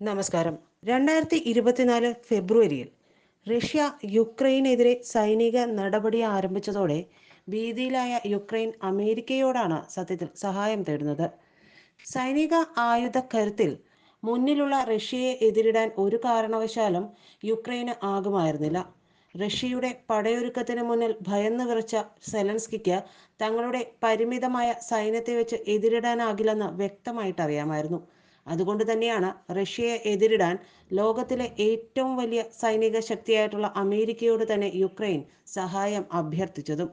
നമസ്കാരം. രണ്ടായിരത്തി ഇരുപത്തിനാല് ഫെബ്രുവരിയിൽ റഷ്യ യുക്രൈനെതിരെ സൈനിക നടപടി ആരംഭിച്ചതോടെ ഭീതിയിലായ യുക്രൈൻ അമേരിക്കയോടാണ് സത്യത്തിൽ സഹായം തേടുന്നത്. സൈനിക ആയുധ കരുത്തിൽ മുന്നിലുള്ള റഷ്യയെ എതിരിടാൻ ഒരു കാരണവശാലും യുക്രൈന് ആകുമായിരുന്നില്ല. റഷ്യയുടെ പടയൊരുക്കത്തിന് മുന്നിൽ ഭയന്ന് വിറച്ച സെലൻസ്കിക്ക് തങ്ങളുടെ പരിമിതമായ സൈന്യത്തെ വെച്ച് എതിരിടാനാകില്ലെന്ന് വ്യക്തമായിട്ട് അറിയാമായിരുന്നു അതുകൊണ്ട് തന്നെയാണ് റഷ്യയെ എതിരിടാൻ ലോകത്തിലെ ഏറ്റവും വലിയ സൈനിക ശക്തിയായിട്ടുള്ള അമേരിക്കയോട് തന്നെ യുക്രൈൻ സഹായം അഭ്യർത്ഥിച്ചതും.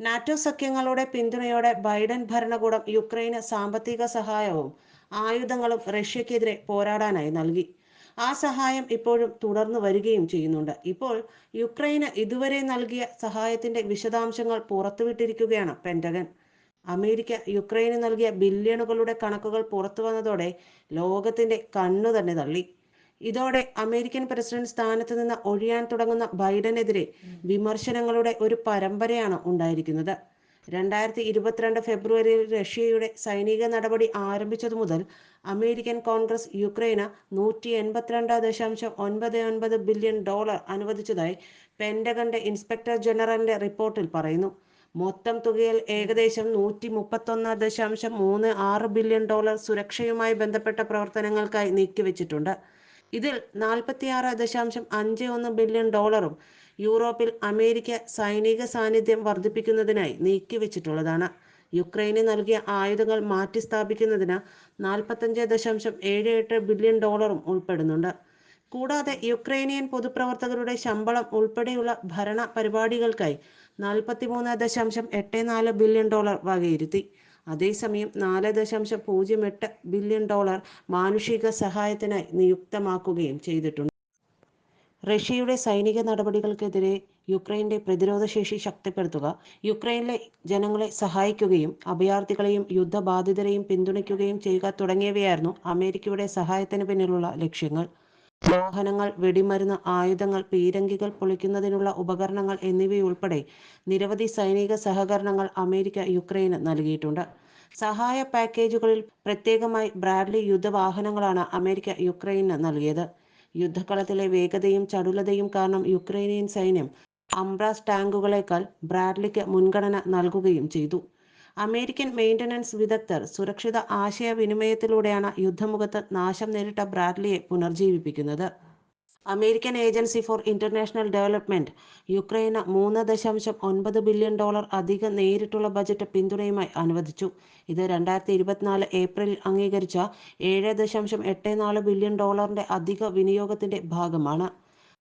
നാറ്റോ സഖ്യങ്ങളുടെ പിന്തുണയോടെ ബൈഡൻ ഭരണകൂടം യുക്രൈന് സാമ്പത്തിക സഹായവും ആയുധങ്ങളും റഷ്യക്കെതിരെ പോരാടാനായി നൽകി. ആ സഹായം ഇപ്പോഴും തുടർന്നു വരികയും ചെയ്യുന്നുണ്ട്. ഇപ്പോൾ യുക്രൈന് ഇതുവരെ നൽകിയ സഹായത്തിന്റെ വിശദാംശങ്ങൾ പുറത്തുവിട്ടിരിക്കുകയാണ് പെന്റഗൺ അമേരിക്ക യുക്രൈന് നൽകിയ ബില്യണുകളുടെ കണക്കുകൾ പുറത്തു വന്നതോടെ ലോകത്തിന്റെ കണ്ണു തന്നെ തള്ളി. ഇതോടെ അമേരിക്കൻ പ്രസിഡന്റ് സ്ഥാനത്ത് നിന്ന് ഒഴിയാൻ തുടങ്ങുന്ന ബൈഡനെതിരെ വിമർശനങ്ങളുടെ ഒരു പരമ്പരയാണ് ഉണ്ടായിരിക്കുന്നത്. രണ്ടായിരത്തി ഇരുപത്തിരണ്ട് ഫെബ്രുവരിയിൽ റഷ്യയുടെ സൈനിക നടപടി ആരംഭിച്ചതു മുതൽ അമേരിക്കൻ കോൺഗ്രസ് യുക്രൈന് നൂറ്റി എൺപത്തിരണ്ട് ദശാംശം ഒൻപത് ഒൻപത് ബില്യൺ ഡോളർ അനുവദിച്ചതായി പെൻഡഗന്റെ ഇൻസ്പെക്ടർ ജനറലിന്റെ റിപ്പോർട്ടിൽ പറയുന്നു. മൊത്തം തുകയിൽ ഏകദേശം നൂറ്റി മുപ്പത്തൊന്ന് ദശാംശം മൂന്ന് ആറ് ബില്യൺ ഡോളർ സുരക്ഷയുമായി ബന്ധപ്പെട്ട പ്രവർത്തനങ്ങൾക്കായി നീക്കിവെച്ചിട്ടുണ്ട്. ഇതിൽ നാൽപ്പത്തിയാറ് ദശാംശം അഞ്ച് ഒന്ന് ബില്യൺ ഡോളറും യൂറോപ്പിൽ അമേരിക്ക സൈനിക സാന്നിധ്യം വർദ്ധിപ്പിക്കുന്നതിനായി നീക്കിവെച്ചിട്ടുള്ളതാണ്. യുക്രൈന് നൽകിയ ആയുധങ്ങൾ മാറ്റിസ്ഥാപിക്കുന്നതിന് നാൽപ്പത്തഞ്ച് ദശാംശം ഏഴ് എട്ട് ബില്യൺ ഡോളറും ഉൾപ്പെടുന്നുണ്ട്. കൂടാതെ യുക്രൈനിയൻ പൊതുപ്രവർത്തകരുടെ ശമ്പളം ഉൾപ്പെടെയുള്ള ഭരണ പരിപാടികൾക്കായി നാൽപ്പത്തിമൂന്ന് ദശാംശം എട്ട് നാല് ബില്യൺ ഡോളർ വകയിരുത്തി. അതേസമയം നാല് ദശാംശം പൂജ്യം എട്ട് ബില്യൺ ഡോളർ മാനുഷിക സഹായത്തിനായി നിയുക്തമാക്കുകയും ചെയ്തിട്ടുണ്ട്. റഷ്യയുടെ സൈനിക നടപടികൾക്കെതിരെ യുക്രൈന്റെ പ്രതിരോധശേഷി ശക്തിപ്പെടുത്തുക യുക്രൈനിലെ ജനങ്ങളെ സഹായിക്കുകയും അഭയാർത്ഥികളെയും യുദ്ധബാധിതരെയും പിന്തുണയ്ക്കുകയും ചെയ്യുക തുടങ്ങിയവയായിരുന്നു അമേരിക്കയുടെ സഹായത്തിന് പിന്നിലുള്ള ലക്ഷ്യങ്ങൾ. വാഹനങ്ങൾ വെടിമരുന്ന് ആയുധങ്ങൾ പീരങ്കികൾ പൊളിക്കുന്നതിനുള്ള ഉപകരണങ്ങൾ എന്നിവയുൾപ്പെടെ നിരവധി സൈനിക സഹകരണങ്ങൾ അമേരിക്ക യുക്രൈന് നൽകിയിട്ടുണ്ട്. സഹായ പാക്കേജുകളിൽ പ്രത്യേകമായി ബ്രാഡ്ലി യുദ്ധവാഹനങ്ങളാണ് അമേരിക്ക യുക്രൈന് നൽകിയത്. യുദ്ധക്കളത്തിലെ വേഗതയും ചടുലതയും കാരണം യുക്രൈനിയൻ സൈന്യം അംബ്രാസ് ടാങ്കുകളേക്കാൾ ബ്രാഡ്ലിക്ക് മുൻഗണന നൽകുകയും ചെയ്തു. അമേരിക്കൻ മെയിന്റനൻസ് വിദഗ്ധർ സുരക്ഷിത ആശയവിനിമയത്തിലൂടെയാണ് യുദ്ധമുഖത്ത് നാശം നേരിട്ട ബ്രാഡ്ലിയെ പുനർജീവിപ്പിക്കുന്നത്. American agency for international development യുക്രൈന് മൂന്ന് ദശാംശം ഒൻപത് ബില്യൺ ഡോളർ അധിക നേരിട്ടുള്ള ബജറ്റ് പിന്തുണയുമായി അനുവദിച്ചു. ഇത് രണ്ടായിരത്തി ഇരുപത്തിനാല് ഏപ്രിലിൽ അംഗീകരിച്ച ഏഴ് ദശാംശം എട്ട് നാല് ബില്യൺ ഡോളറിന്റെ അധിക വിനിയോഗത്തിന്റെ ഭാഗമാണ്.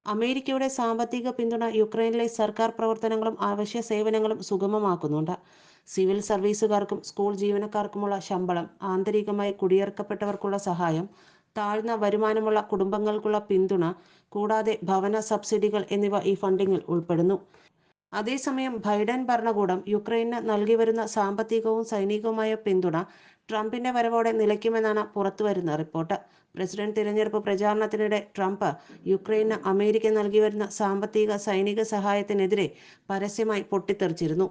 അമേരിക്കയുടെ സാമ്പത്തിക പിന്തുണ യുക്രൈനിലെ സർക്കാർ പ്രവർത്തനങ്ങളും അവശ്യ സേവനങ്ങളും സുഗമമാക്കുന്നുണ്ട്. സിവിൽ സർവീസുകാർക്കും സ്കൂൾ ജീവനക്കാർക്കുമുള്ള ശമ്പളം ആന്തരികമായി കുടിയിറക്കപ്പെട്ടവർക്കുള്ള സഹായം താഴ്ന്ന വരുമാനമുള്ള കുടുംബങ്ങൾക്കുള്ള പിന്തുണ കൂടാതെ ഭവന സബ്സിഡികൾ എന്നിവ ഈ ഫണ്ടിങ്ങിൽ ഉൾപ്പെടുന്നു. അതേസമയം ബൈഡൻ ഭരണകൂടം യുക്രൈന് നൽകി വരുന്ന സാമ്പത്തികവും സൈനികവുമായ പിന്തുണ ട്രംപിന്റെ വരവോടെ നിലയ്ക്കുമെന്നാണ് പുറത്തുവരുന്ന റിപ്പോർട്ട്. പ്രസിഡന്റ് തിരഞ്ഞെടുപ്പ് പ്രചാരണത്തിനിടെ ട്രംപ് യുക്രൈന് അമേരിക്ക നൽകി വരുന്ന സാമ്പത്തിക സൈനിക സഹായത്തിനെതിരെ പരസ്യമായി പൊട്ടിത്തെറിച്ചിരുന്നു.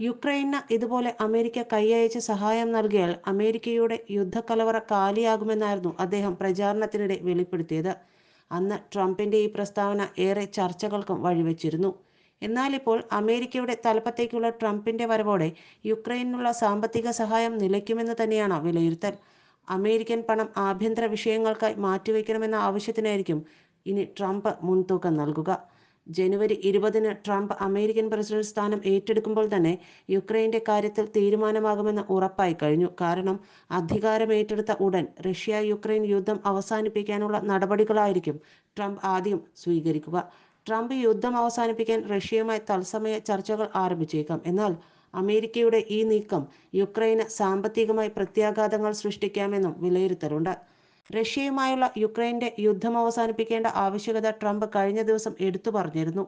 യുക്രൈന് ഇതുപോലെ അമേരിക്ക കൈയയച്ച് സഹായം നൽകിയാൽ അമേരിക്കയുടെ യുദ്ധക്കലവറ കാലിയാകുമെന്നായിരുന്നു അദ്ദേഹം പ്രചാരണത്തിനിടെ വെളിപ്പെടുത്തിയത്. അന്ന് ട്രംപിന്റെ ഈ പ്രസ്താവന ഏറെ ചർച്ചകൾക്കും വഴിവെച്ചിരുന്നു. എന്നാൽ ഇപ്പോൾ അമേരിക്കയുടെ തലപ്പത്തേക്കുള്ള ട്രംപിന്റെ വരവോടെ യുക്രൈനുള്ള സാമ്പത്തിക സഹായം നിലയ്ക്കുമെന്ന് തന്നെയാണ് വിലയിരുത്തൽ. അമേരിക്കൻ പണം ആഭ്യന്തര വിഷയങ്ങൾക്കായി മാറ്റിവെക്കണമെന്ന ആവശ്യത്തിനായിരിക്കും ഇനി ട്രംപ് മുൻതൂക്കം നൽകുക. ജനുവരി ഇരുപതിന് ട്രംപ് അമേരിക്കൻ പ്രസിഡന്റ് സ്ഥാനം ഏറ്റെടുക്കുമ്പോൾ തന്നെ യുക്രൈന്റെ കാര്യത്തിൽ തീരുമാനമാകുമെന്ന് ഉറപ്പായി കഴിഞ്ഞു. കാരണം അധികാരം ഏറ്റെടുത്ത ഉടൻ റഷ്യ യുക്രൈൻ യുദ്ധം അവസാനിപ്പിക്കാനുള്ള നടപടികളായിരിക്കും ട്രംപ് ആദ്യം സ്വീകരിക്കുക. ട്രംപ് യുദ്ധം അവസാനിപ്പിക്കാൻ റഷ്യയുമായി തത്സമയ ചർച്ചകൾ ആരംഭിച്ചേക്കാം. എന്നാൽ അമേരിക്കയുടെ ഈ നീക്കം യുക്രൈന് സാമ്പത്തികമായി പ്രത്യാഘാതങ്ങൾ സൃഷ്ടിക്കാമെന്നും വിലയിരുത്തലുണ്ട്. റഷ്യയുമായുള്ള യുക്രൈന്റെ യുദ്ധം അവസാനിപ്പിക്കേണ്ട ആവശ്യകത ട്രംപ് കഴിഞ്ഞ ദിവസം എടുത്തു പറഞ്ഞിരുന്നു.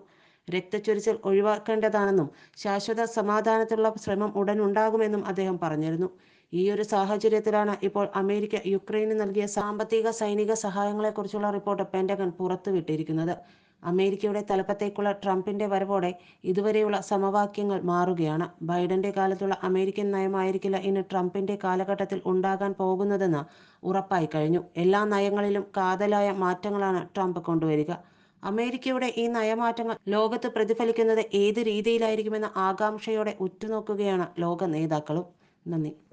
രക്തച്ചൊരിച്ചിൽ ഒഴിവാക്കേണ്ടതാണെന്നും ശാശ്വത സമാധാനത്തിലുള്ള ശ്രമം ഉടൻ ഉണ്ടാകുമെന്നും അദ്ദേഹം പറഞ്ഞിരുന്നു. ഈയൊരു സാഹചര്യത്തിലാണ് ഇപ്പോൾ അമേരിക്ക യുക്രൈന് നൽകിയ സാമ്പത്തിക സൈനിക സഹായങ്ങളെക്കുറിച്ചുള്ള റിപ്പോർട്ട് പെന്റഗൺ പുറത്തുവിട്ടിരിക്കുന്നത്. അമേരിക്കയുടെ തലപ്പത്തേക്കുള്ള ട്രംപിന്റെ വരവോടെ ഇതുവരെയുള്ള സമവാക്യങ്ങൾ മാറുകയാണ്. ബൈഡന്റെ കാലത്തുള്ള അമേരിക്കൻ നയമായിരിക്കില്ല ഇനി ട്രംപിന്റെ കാലഘട്ടത്തിൽ ഉണ്ടാകാൻ പോകുന്നതെന്ന് ഉറപ്പായി കഴിഞ്ഞു. എല്ലാ നയങ്ങളിലും കാതലായ മാറ്റങ്ങളാണ് ട്രംപ് കൊണ്ടുവരിക. അമേരിക്കയുടെ ഈ നയമാറ്റങ്ങൾ ലോകത്ത് പ്രതിഫലിക്കുന്നത് ഏത് രീതിയിലായിരിക്കുമെന്ന ആകാംക്ഷയോടെ ഉറ്റുനോക്കുകയാണ് ലോക നേതാക്കളും. നന്ദി.